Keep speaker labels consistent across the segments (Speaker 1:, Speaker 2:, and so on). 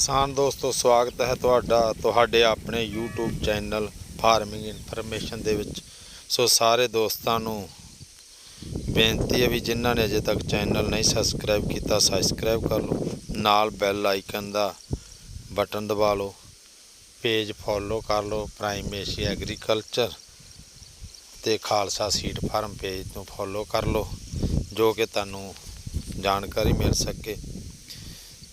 Speaker 1: ਕਿਸਾਨ ਦੋਸਤੋ, ਸਵਾਗਤ ਹੈ ਤੁਹਾਡਾ, ਤੁਹਾਡੇ ਆਪਣੇ YouTube ਚੈਨਲ ਫਾਰਮਿੰਗ ਇਨਫੋਰਮੇਸ਼ਨ ਦੇ ਵਿੱਚ। ਸੋ ਸਾਰੇ ਦੋਸਤਾਂ ਨੂੰ ਬੇਨਤੀ ਹੈ ਵੀ ਜਿਨ੍ਹਾਂ ਨੇ ਅਜੇ ਤੱਕ ਚੈਨਲ ਨਹੀਂ ਸਬਸਕ੍ਰਾਈਬ ਕੀਤਾ ਸਬਸਕ੍ਰਾਈਬ ਕਰ ਲਓ। ਨਾਲ ਬੈਲ ਆਈਕਨ ਦਾ ਬਟਨ ਦਬਾ ਲਓ। ਪੇਜ ਫੋਲੋ ਕਰ ਲਓ। ਪ੍ਰਾਈਮ ਏਸ਼ੀਆ ਐਗਰੀਕਲਚਰ ਤੇ ਖਾਲਸਾ ਸੀਡ ਫਾਰਮ ਪੇਜ ਨੂੰ ਫੋਲੋ ਕਰ ਲਓ, ਜੋ ਕਿ ਤੁਹਾਨੂੰ ਜਾਣਕਾਰੀ ਮਿਲ ਸਕੇ।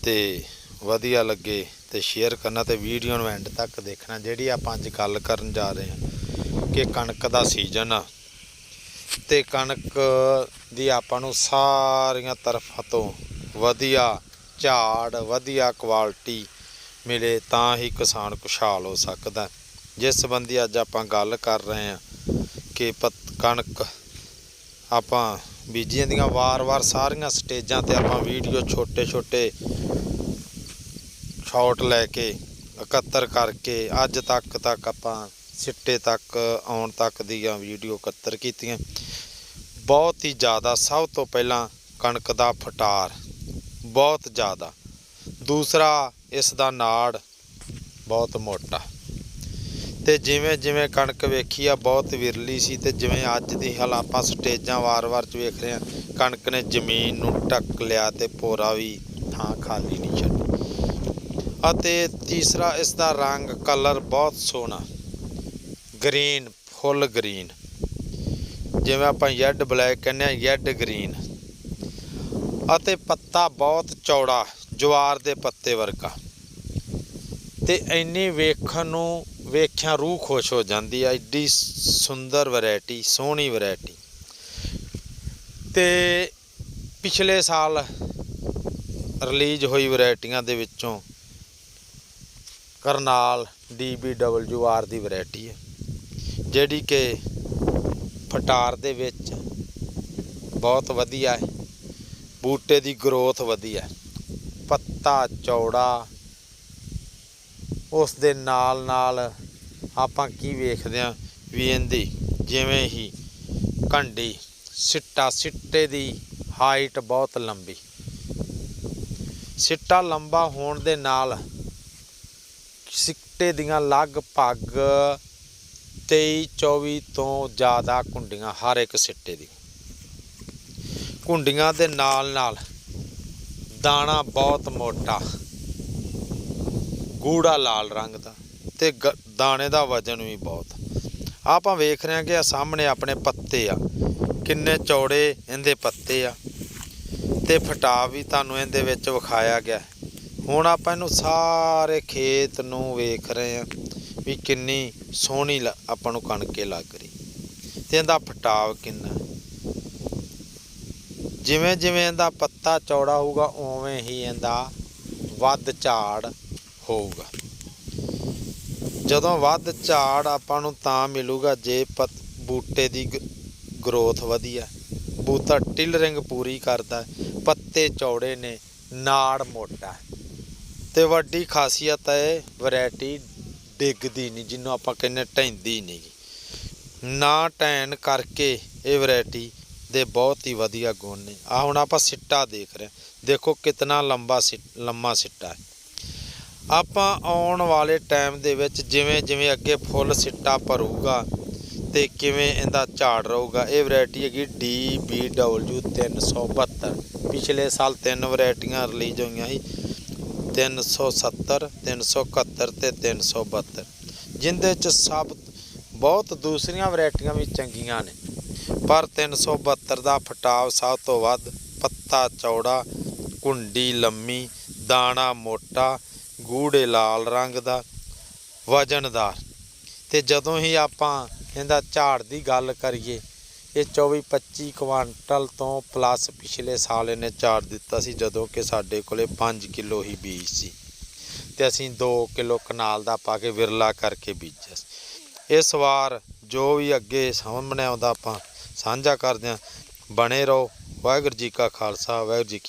Speaker 1: ਤੇ ਵਧੀਆ ਲੱਗੇ ਤੇ ਸ਼ੇਅਰ ਕਰਨਾ ਤੇ ਵੀਡੀਓ ਨੂੰ ਐਂਡ ਤੱਕ ਦੇਖਣਾ, ਜਿਹੜੀ ਆਪਾਂ ਅੱਜ ਗੱਲ ਕਰਨ ਜਾ ਰਹੇ ਹਾਂ ਕਿ ਕਣਕ ਦਾ ਸੀਜ਼ਨ ਆ ਤੇ ਕਣਕ ਦੀ ਆਪਾਂ ਨੂੰ ਸਾਰੀਆਂ ਤਰਫਾਂ ਤੋਂ ਵਧੀਆ ਝਾੜ, ਵਧੀਆ ਕੁਆਲਿਟੀ ਮਿਲੇ ਤਾਂ ਹੀ ਕਿਸਾਨ ਖੁਸ਼ਹਾਲ ਹੋ ਸਕਦਾ। ਜਿਸ ਸੰਬੰਧੀ ਅੱਜ ਆਪਾਂ ਗੱਲ ਕਰ ਰਹੇ ਹਾਂ ਕਿ ਪਤ- ਕਣਕ ਆਪਾਂ ਬੀਜੀਆਂ ਦੀਆਂ ਵਾਰ-ਵਾਰ ਸਾਰੀਆਂ ਸਟੇਜਾਂ ਤੇ ਆਪਾਂ ਵੀਡੀਓ ਛੋਟੇ-ਛੋਟੇ ਸ਼ਾਟ ਲੈ ਕੇ ਇਕੱਤਰ ਕਰਕੇ ਅੱਜ ਤੱਕ ਤੱਕ ਆਪਾਂ ਸਿੱਟੇ ਤੱਕ, ਆਉਣ ਤੱਕ ਦੀਆਂ ਵੀਡੀਓ ਇਕੱਤਰ ਕੀਤੀਆਂ। ਬਹੁਤ ਹੀ ਜ਼ਿਆਦਾ, ਸਭ ਤੋਂ ਪਹਿਲਾਂ ਕਣਕ ਦਾ ਫਟਾਰ। ਬਹੁਤ ਜ਼ਿਆਦਾ। ਦੂਸਰਾ, ਇਸ ਦਾ ਨਾੜ ਬਹੁਤ ਮੋਟਾ। ਤੇ ਜਿਵੇਂ ਜਿਵੇਂ ਕਣਕ ਵੇਖੀ ਆ, ਬਹੁਤ ਵਿਰਲੀ ਸੀ ਤੇ ਜਿਵੇਂ ਅੱਜ ਦੀ ਹਾਲ ਆਪਾਂ ਸਟੇਜਾਂ ਵਾਰ-ਵਾਰ ਚ ਵੇਖ ਰਹੇ ਆ, ਕਣਕ ਨੇ ਜ਼ਮੀਨ ਨੂੰ ਢੱਕ ਲਿਆ ਤੇ ਪੋਰਾ ਵੀ ਥਾਂ ਖਾਲੀ ਨਹੀਂ ਛੱਡੀ ਅਤੇ ਤੀਸਰਾ ਇਸ ਦਾ ਰੰਗ ਕਲਰ ਬਹੁਤ ਸੋਹਣਾ। ਗ੍ਰੀਨ, ਫੁੱਲ ਗ੍ਰੀਨ। ਜਿਵੇਂ ਆਪਾਂ ਯੈੱਡ ਬਲੈਕ ਕਹਿੰਦੇ ਆ ਯੈਡ ਗ੍ਰੀਨ ਅਤੇ ਪੱਤਾ ਬਹੁਤ ਚੌੜਾ, ਜਵਾਰ ਦੇ ਪੱਤੇ ਵਰਗਾ। ਤੇ ਇੰਨੀ ਵੇਖਣ ਨੂੰ, ਵੇਖਿਆ ਰੂਹ ਖੁਸ਼ ਹੋ ਜਾਂਦੀ ਆ ਐਡੀ ਸੁੰਦਰ ਵੈਰਾਈਟੀ ਸੋਹਣੀ ਵੈਰਾਈਟੀ ਤੇ ਪਿਛਲੇ ਸਾਲ ਰਿਲੀਜ਼ ਹੋਈ ਵੈਰਾਈਟੀਆਂ ਦੇ ਵਿੱਚੋਂ ਕਰਨਾਲ DBWR ਦੀ ਵੈਰਾਈਟੀ ਹੈ, ਜਿਹੜੀ ਕਿ ਫਟਾਰ ਦੇ ਵਿੱਚ ਬਹੁਤ ਵਧੀਆ ਹੈ, ਬੂਟੇ ਦੀ ਗਰੋਥ ਵਧੀਆ ਹੈ, ਪੱਤਾ, ਚੌੜਾ, ਉਸ ਦੇ ਨਾਲ ਨਾਲ ਆਪਾਂ ਕੀ ਵੇਖਦੇ ਹਾਂ ਵੀ ਇਹਦੀ ਜਿਵੇਂ ਹੀ ਕੰਡੀ ਸਿੱਟਾ, ਸਿੱਟੇ ਦੀ ਹਾਈਟ ਬਹੁਤ ਲੰਬੀ, ਸਿੱਟਾ ਲੰਬਾ ਹੋਣ ਦੇ ਨਾਲ ਸਿੱਟੇ ਦੀਆਂ ਲਗਭਗ 23 24 ਤੋਂ ਜ਼ਿਆਦਾ ਕੁੰਡੀਆਂ, ਹਰ ਇੱਕ ਸਿੱਟੇ ਦੀ। ਕੁੰਡੀਆਂ ਦੇ ਨਾਲ ਨਾਲ ਦਾਣਾ ਬਹੁਤ ਮੋਟਾ, ਗੂੜਾ ਲਾਲ ਰੰਗ ਦਾ ਤੇ ਗ- ਦਾਣੇ ਦਾ ਵਜਨ ਵੀ ਬਹੁਤ। ਆਪਾਂ ਵੇਖ ਰਹੇ ਹਾਂ ਕਿ ਆ ਸਾਹਮਣੇ ਆਪਣੇ ਪੱਤੇ ਆ, ਕਿੰਨੇ ਚੌੜੇ ਇਹਦੇ ਪੱਤੇ ਆ। ਤੇ ਫਟਾਵ ਵੀ ਤੁਹਾਨੂੰ ਇਹਦੇ ਵਿੱਚ ਵਿਖਾਇਆ ਗਿਆ। ਹੁਣ ਆਪਾਂ ਇਹਨੂੰ ਸਾਰੇ ਖੇਤ ਨੂੰ ਵੇਖ ਰਹੇ ਹਾਂ ਵੀ ਕਿੰਨੀ ਸੋਹਣੀ ਲ- ਆਪਾਂ ਨੂੰ ਕਣਕੇ ਲੱਗ ਰਹੀ। ਤੇ ਇਹਦਾ ਫਟਾਵ ਕਿੰਨਾ? ਜਿਵੇਂ ਜਿਵੇਂ ਇਹਦਾ ਪੱਤਾ ਚੌੜਾ ਹੋਊਗਾ, ਉਵੇਂ ਹੀ ਇਹਦਾ ਵੱਧ ਝਾੜ ਹੋਊਗਾ। ਜਦੋਂ ਵੱਧ ਝਾੜ ਆਪਾਂ ਨੂੰ ਤਾਂ ਮਿਲੂਗਾ ਜੇ ਪਤ- ਬੂਟੇ ਦੀ ਗਰੋਥ ਵਧੀਆ। ਬੂਟਾ ਟਿਲਰਿੰਗ ਪੂਰੀ ਕਰਦਾ। ਪੱਤੇ ਚੌੜੇ ਨੇ, ਨਾੜ ਮੋਟਾ। ਤੇ ਵੱਡੀ ਖਾਸੀਅਤ ਹੈ ਵੈਰਾਈਟੀ ਡਿੱਗਦੀ ਨਹੀਂ, ਜਿਹਨੂੰ ਆਪਾਂ ਕਹਿੰਦੇ ਢੈਂਦੀ ਨਹੀਂ। ਨਾ ਢੈਣ ਕਰਕੇ ਇਹ ਵੈਰਾਈਟੀ ਦੇ ਬਹੁਤ ਹੀ ਵਧੀਆ ਗੁਣ ਨੇ। ਆ ਹੁਣ ਆਪਾਂ ਸਿੱਟਾ ਦੇਖ ਰਹੇ ਦੇਖੋ ਕਿਤਨਾ ਲੰਬਾ ਸਿ- ਲੰਮਾ ਸਿੱਟਾ ਹੈ। ਆਪਾਂ ਆਉਣ ਵਾਲੇ ਟਾਈਮ ਦੇ ਵਿੱਚ ਜਿਵੇਂ ਜਿਵੇਂ ਅੱਗੇ ਫੁੱਲ ਸਿੱਟਾ ਭਰੂਗਾ ਤੇ ਕਿਵੇਂ ਇਹਦਾ ਝਾੜ ਰਹੂਗਾ, ਇਹ ਵੈਰਾਈਟੀ ਹੈਗੀ DBW 372 ਪਿਛਲੇ ਸਾਲ ਤਿੰਨ ਵੈਰਾਈਟੀਆਂ ਰਿਲੀਜ਼ ਹੋਈਆਂ ਸੀ। 370 371 ਤੇ 372 ਜਿੰਦੇ ਚ ਸਭ ਬਹੁਤ ਦੂਸਰੀਆਂ ਵੈਰਾਈਟੀਆਂ ਵੀ ਚੰਗੀਆਂ ਨੇ। ਪਰ 372 ਦਾ ਫਟਾਵ ਸਭ ਤੋਂ ਵੱਧ ਪੱਤਾ ਚੌੜਾ, ਕੁੰਡੀ ਲੰਮੀ, ਦਾਣਾ ਮੋਟਾ ਗੂੜੇ ਲਾਲ ਰੰਗ ਦਾ, ਵਜਨਦਾਰ। ਤੇ ਜਦੋਂ ਹੀ ਆਪਾਂ ਇਹਦਾ ਝਾੜ ਦੀ ਗੱਲ ਕਰੀਏ ਇਹ 24 25 ਕੁਆਂਟਲ ਤੋਂ ਪਲੱਸ ਪਿਛਲੇ ਸਾਲ ਇਹਨੇ ਝਾੜ ਦਿੱਤਾ ਸੀ, ਜਦੋਂ ਕਿ ਸਾਡੇ ਕੋਲੇ 5 ਕਿਲੋ ਹੀ ਬੀਜ ਸੀ। ਤੇ ਅਸੀਂ 2 ਕਿਲੋ ਕਨਾਲ ਦਾ ਪਾ ਕੇ ਵਿਰਲਾ ਕਰਕੇ ਬੀਜਿਆ ਇਸ ਵਾਰ ਜੋ ਵੀ ਅੱਗੇ ਸਾਹਮਣੇ ਆਉਂਦਾ ਆਪਾਂ ਸਾਂਝਾ ਕਰਦੇ ਹਾਂ। ਬਣੇ ਰਹੋ। ਵਾਹਿਗੁਰੂ ਜੀ ਕਾ ਖਾਲਸਾ, ਵਾਹਿਗੁਰੂ ਜੀ